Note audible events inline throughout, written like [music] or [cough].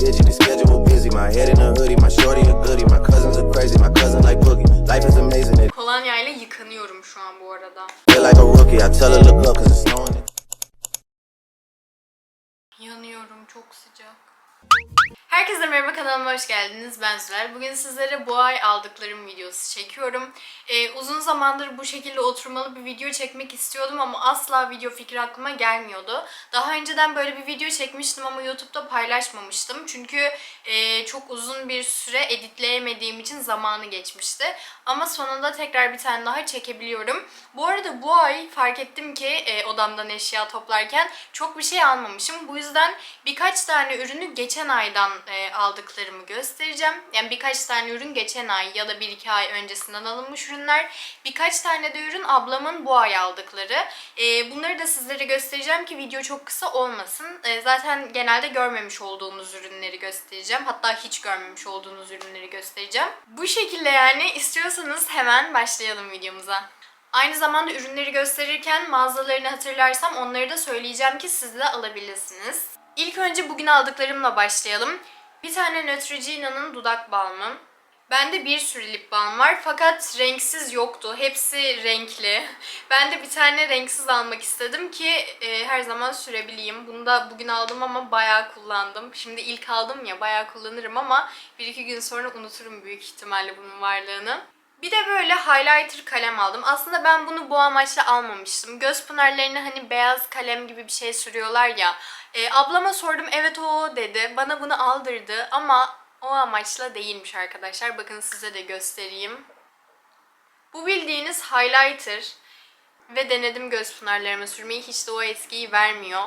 digit, the schedule busy. My head in a hoodie, my shorty a goodie. My cousins are crazy, my cousin like Boogie. Life is amazing, it Kolonya ile yıkanıyorum şu an bu arada. feel like a rookie. I tell her look up, cause it's snowing. Yanıyorum çok sıcak. Herkese merhaba kanalıma hoş geldiniz. Ben Züler. Bugün sizlere bu ay aldıklarım videosu çekiyorum. Ee, uzun zamandır bu şekilde oturmalı bir video çekmek istiyordum ama asla video fikri aklıma gelmiyordu. Daha önceden böyle bir video çekmiştim ama YouTube'da paylaşmamıştım. Çünkü e, çok uzun bir süre editleyemediğim için zamanı geçmişti. Ama sonunda tekrar bir tane daha çekebiliyorum. Bu arada bu ay fark ettim ki e, odamdan eşya toplarken çok bir şey almamışım. Bu yüzden birkaç tane ürünü geçen aydan e, aldıklarımı göstereceğim. Yani birkaç tane ürün geçen ay ya da 1-2 ay öncesinden alınmış ürünler. Birkaç tane de ürün ablamın bu ay aldıkları. E, bunları da sizlere göstereceğim ki video çok kısa olmasın. E, zaten genelde görmemiş olduğunuz ürünleri göstereceğim. Hatta hiç görmemiş olduğunuz ürünleri göstereceğim. Bu şekilde yani istiyorsanız hemen başlayalım videomuza. Aynı zamanda ürünleri gösterirken mağazalarını hatırlarsam onları da söyleyeceğim ki siz de alabilirsiniz. İlk önce bugün aldıklarımla başlayalım. Bir tane Neutrogena'nın dudak balmı. Bende bir sürü lip balm var fakat renksiz yoktu. Hepsi renkli. [laughs] Ben de bir tane renksiz almak istedim ki e, her zaman sürebileyim. Bunu da bugün aldım ama bayağı kullandım. Şimdi ilk aldım ya bayağı kullanırım ama bir iki gün sonra unuturum büyük ihtimalle bunun varlığını. Bir de böyle highlighter kalem aldım. Aslında ben bunu bu amaçla almamıştım. Göz pınarlarına hani beyaz kalem gibi bir şey sürüyorlar ya. E, ablama sordum evet o dedi. Bana bunu aldırdı ama o amaçla değilmiş arkadaşlar. Bakın size de göstereyim. Bu bildiğiniz highlighter ve denedim göz pınarlarıma sürmeyi. Hiç de o etkiyi vermiyor.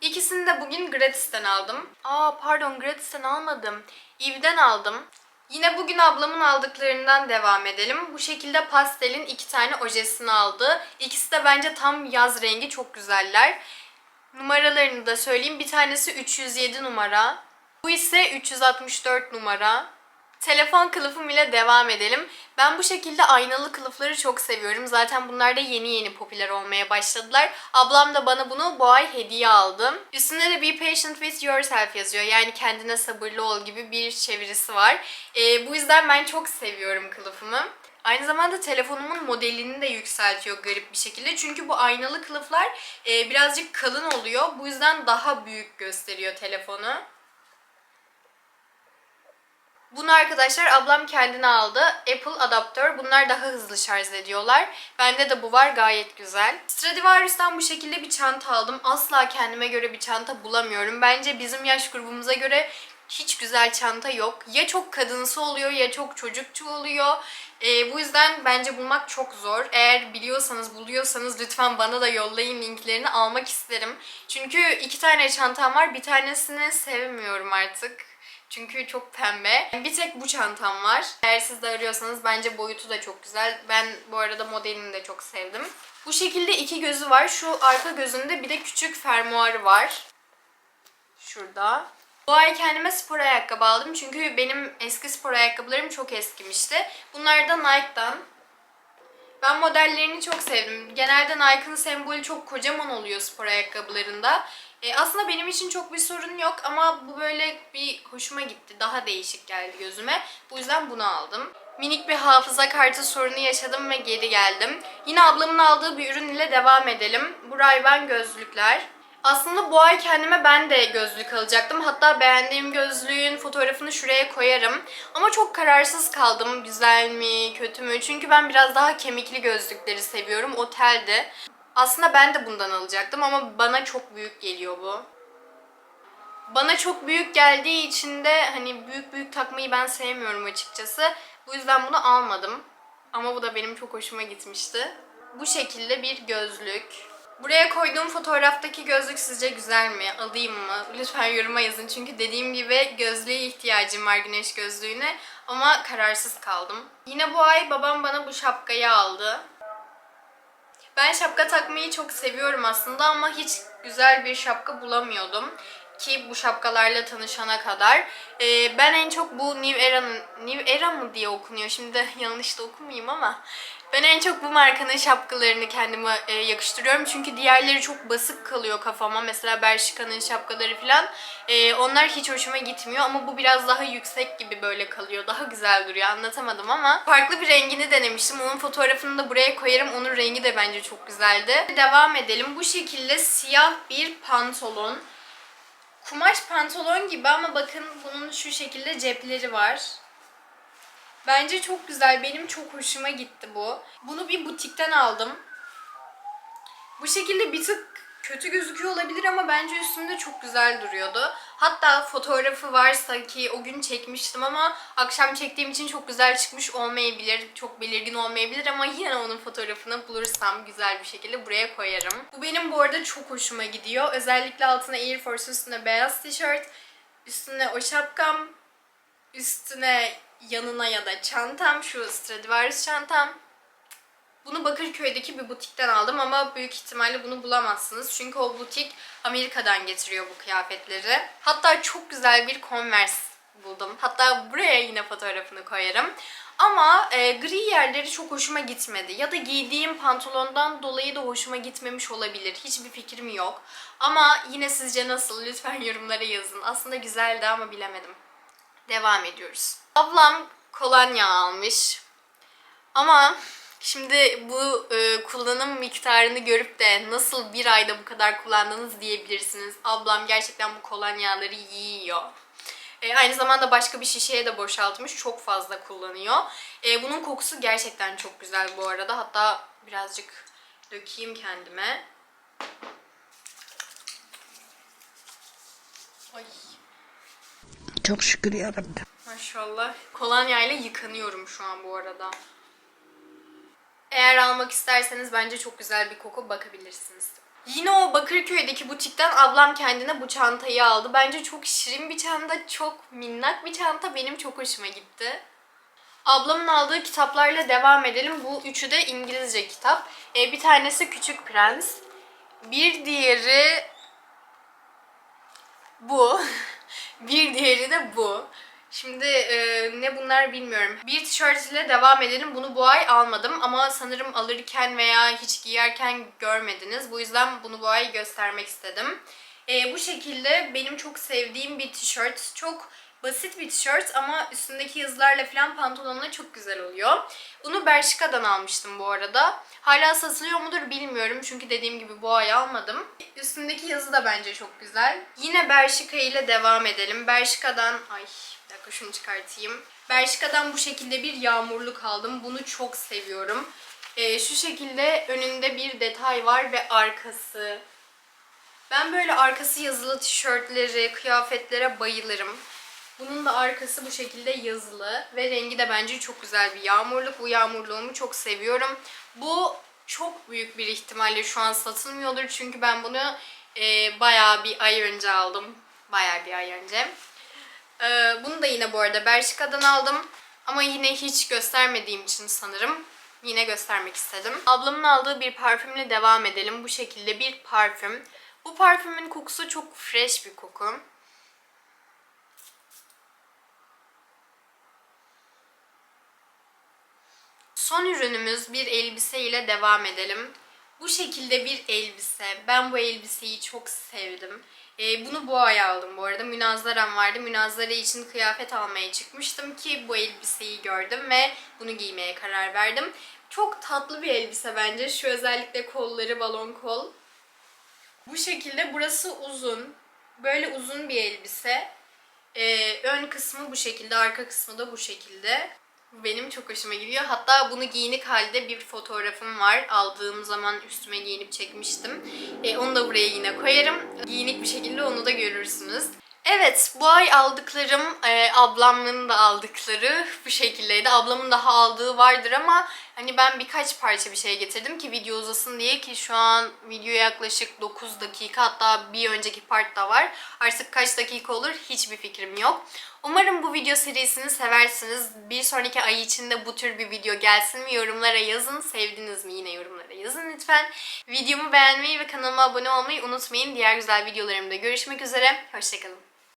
İkisini de bugün Gratis'ten aldım. Aa pardon Gratis'ten almadım. Eve'den aldım. Yine bugün ablamın aldıklarından devam edelim. Bu şekilde pastelin iki tane ojesini aldı. İkisi de bence tam yaz rengi çok güzeller. Numaralarını da söyleyeyim. Bir tanesi 307 numara. Bu ise 364 numara. Telefon kılıfım ile devam edelim. Ben bu şekilde aynalı kılıfları çok seviyorum. Zaten bunlar da yeni yeni popüler olmaya başladılar. Ablam da bana bunu bu ay hediye aldı. Üstünde de Be Patient With Yourself yazıyor. Yani kendine sabırlı ol gibi bir çevirisi var. Ee, bu yüzden ben çok seviyorum kılıfımı. Aynı zamanda telefonumun modelini de yükseltiyor garip bir şekilde. Çünkü bu aynalı kılıflar e, birazcık kalın oluyor. Bu yüzden daha büyük gösteriyor telefonu. Bunu arkadaşlar ablam kendine aldı. Apple adaptör. Bunlar daha hızlı şarj ediyorlar. Bende de bu var gayet güzel. Stradivarius'tan bu şekilde bir çanta aldım. Asla kendime göre bir çanta bulamıyorum. Bence bizim yaş grubumuza göre hiç güzel çanta yok. Ya çok kadınsı oluyor ya çok çocukçu oluyor. Ee, bu yüzden bence bulmak çok zor. Eğer biliyorsanız, buluyorsanız lütfen bana da yollayın linklerini almak isterim. Çünkü iki tane çantam var. Bir tanesini sevmiyorum artık. Çünkü çok pembe. Bir tek bu çantam var. Eğer siz de arıyorsanız bence boyutu da çok güzel. Ben bu arada modelini de çok sevdim. Bu şekilde iki gözü var. Şu arka gözünde bir de küçük fermuarı var. Şurada. Bu ay kendime spor ayakkabı aldım. Çünkü benim eski spor ayakkabılarım çok eskimişti. Bunlar da Nike'dan. Ben modellerini çok sevdim. Genelde Nike'ın sembolü çok kocaman oluyor spor ayakkabılarında. E, aslında benim için çok bir sorun yok ama bu böyle bir hoşuma gitti. Daha değişik geldi gözüme. Bu yüzden bunu aldım. Minik bir hafıza kartı sorunu yaşadım ve geri geldim. Yine ablamın aldığı bir ürün ile devam edelim. Bu Ray-Ban gözlükler. Aslında bu ay kendime ben de gözlük alacaktım. Hatta beğendiğim gözlüğün fotoğrafını şuraya koyarım. Ama çok kararsız kaldım güzel mi, kötü mü? Çünkü ben biraz daha kemikli gözlükleri seviyorum. Otelde. Aslında ben de bundan alacaktım ama bana çok büyük geliyor bu. Bana çok büyük geldiği için de hani büyük büyük takmayı ben sevmiyorum açıkçası. Bu yüzden bunu almadım. Ama bu da benim çok hoşuma gitmişti. Bu şekilde bir gözlük. Buraya koyduğum fotoğraftaki gözlük sizce güzel mi? Alayım mı? Lütfen yoruma yazın. Çünkü dediğim gibi gözlüğe ihtiyacım var güneş gözlüğüne. Ama kararsız kaldım. Yine bu ay babam bana bu şapkayı aldı. Ben şapka takmayı çok seviyorum aslında ama hiç güzel bir şapka bulamıyordum ki bu şapkalarla tanışana kadar. Ee, ben en çok bu New Era'nın New Era mı diye okunuyor. Şimdi [laughs] yanlış da okumayayım ama Ben en çok bu markanın şapkalarını kendime e, yakıştırıyorum. Çünkü diğerleri çok basık kalıyor kafama. Mesela Bershka'nın şapkaları falan. E, onlar hiç hoşuma gitmiyor ama bu biraz daha yüksek gibi böyle kalıyor. Daha güzel duruyor. Anlatamadım ama. Farklı bir rengini denemiştim. Onun fotoğrafını da buraya koyarım. Onun rengi de bence çok güzeldi. Devam edelim. Bu şekilde siyah bir pantolon. Kumaş pantolon gibi ama bakın bunun şu şekilde cepleri var. Bence çok güzel. Benim çok hoşuma gitti bu. Bunu bir butikten aldım. Bu şekilde bir tık kötü gözüküyor olabilir ama bence üstünde çok güzel duruyordu. Hatta fotoğrafı varsa ki o gün çekmiştim ama akşam çektiğim için çok güzel çıkmış olmayabilir. Çok belirgin olmayabilir ama yine onun fotoğrafını bulursam güzel bir şekilde buraya koyarım. Bu benim bu arada çok hoşuma gidiyor. Özellikle altına Air Force üstüne beyaz tişört, üstüne o şapkam, üstüne yanına ya da çantam, şu Stradivarius çantam. Bunu Bakırköy'deki bir butikten aldım ama büyük ihtimalle bunu bulamazsınız. Çünkü o butik Amerika'dan getiriyor bu kıyafetleri. Hatta çok güzel bir Converse buldum. Hatta buraya yine fotoğrafını koyarım. Ama e, gri yerleri çok hoşuma gitmedi. Ya da giydiğim pantolondan dolayı da hoşuma gitmemiş olabilir. Hiçbir fikrim yok. Ama yine sizce nasıl? Lütfen yorumlara yazın. Aslında güzeldi ama bilemedim. Devam ediyoruz. Ablam kolonya almış. Ama şimdi bu e, kullanım miktarını görüp de nasıl bir ayda bu kadar kullandınız diyebilirsiniz. Ablam gerçekten bu kolonyaları yiyor. E, aynı zamanda başka bir şişeye de boşaltmış. Çok fazla kullanıyor. E, bunun kokusu gerçekten çok güzel bu arada. Hatta birazcık dökeyim kendime. Ay. Çok şükür yarabbim. Maşallah. Kolonyayla yıkanıyorum şu an bu arada. Eğer almak isterseniz bence çok güzel bir koku bakabilirsiniz. Yine o Bakırköy'deki butikten ablam kendine bu çantayı aldı. Bence çok şirin bir çanta, çok minnak bir çanta. Benim çok hoşuma gitti. Ablamın aldığı kitaplarla devam edelim. Bu üçü de İngilizce kitap. Ee, bir tanesi Küçük Prens. Bir diğeri bu. [laughs] bir diğeri de bu. Şimdi e, ne bunlar bilmiyorum. Bir tişört ile devam edelim. Bunu bu ay almadım ama sanırım alırken veya hiç giyerken görmediniz. Bu yüzden bunu bu ay göstermek istedim. E, bu şekilde benim çok sevdiğim bir tişört. Çok basit bir tişört ama üstündeki yazılarla falan pantolonla çok güzel oluyor. Bunu Bershka'dan almıştım bu arada. Hala satılıyor mudur bilmiyorum çünkü dediğim gibi bu ay almadım. Üstündeki yazı da bence çok güzel. Yine Bershka ile devam edelim. Bershka'dan... Ay bir dakika şunu çıkartayım. Bershka'dan bu şekilde bir yağmurluk aldım. Bunu çok seviyorum. Ee, şu şekilde önünde bir detay var ve arkası. Ben böyle arkası yazılı tişörtleri, kıyafetlere bayılırım. Bunun da arkası bu şekilde yazılı ve rengi de bence çok güzel bir yağmurluk. Bu yağmurluğumu çok seviyorum. Bu çok büyük bir ihtimalle şu an satılmıyordur çünkü ben bunu e, bayağı bir ay önce aldım. Bayağı bir ay önce. E, bunu da yine bu arada Bershka'dan aldım. Ama yine hiç göstermediğim için sanırım yine göstermek istedim. Ablamın aldığı bir parfümle devam edelim. Bu şekilde bir parfüm. Bu parfümün kokusu çok fresh bir koku. Son ürünümüz bir elbise ile devam edelim. Bu şekilde bir elbise. Ben bu elbiseyi çok sevdim. Ee, bunu bu ay aldım bu arada. Münazzaram vardı. Münazara için kıyafet almaya çıkmıştım ki bu elbiseyi gördüm ve bunu giymeye karar verdim. Çok tatlı bir elbise bence. Şu özellikle kolları balon kol. Bu şekilde burası uzun. Böyle uzun bir elbise. Ee, ön kısmı bu şekilde, arka kısmı da bu şekilde. Benim çok hoşuma gidiyor. Hatta bunu giyinik halde bir fotoğrafım var. Aldığım zaman üstüme giyinip çekmiştim. Ee, onu da buraya yine koyarım. Giyinik bir şekilde onu da görürsünüz. Evet, bu ay aldıklarım, e, ablamın da aldıkları bu şekildeydi. Ablamın daha aldığı vardır ama hani ben birkaç parça bir şey getirdim ki video uzasın diye ki şu an video yaklaşık 9 dakika hatta bir önceki part da var. Artık kaç dakika olur hiçbir fikrim yok. Umarım bu video serisini seversiniz. Bir sonraki ay içinde bu tür bir video gelsin mi yorumlara yazın. Sevdiniz mi yine yorumlara yazın lütfen. Videomu beğenmeyi ve kanalıma abone olmayı unutmayın. Diğer güzel videolarımda görüşmek üzere. Hoşçakalın.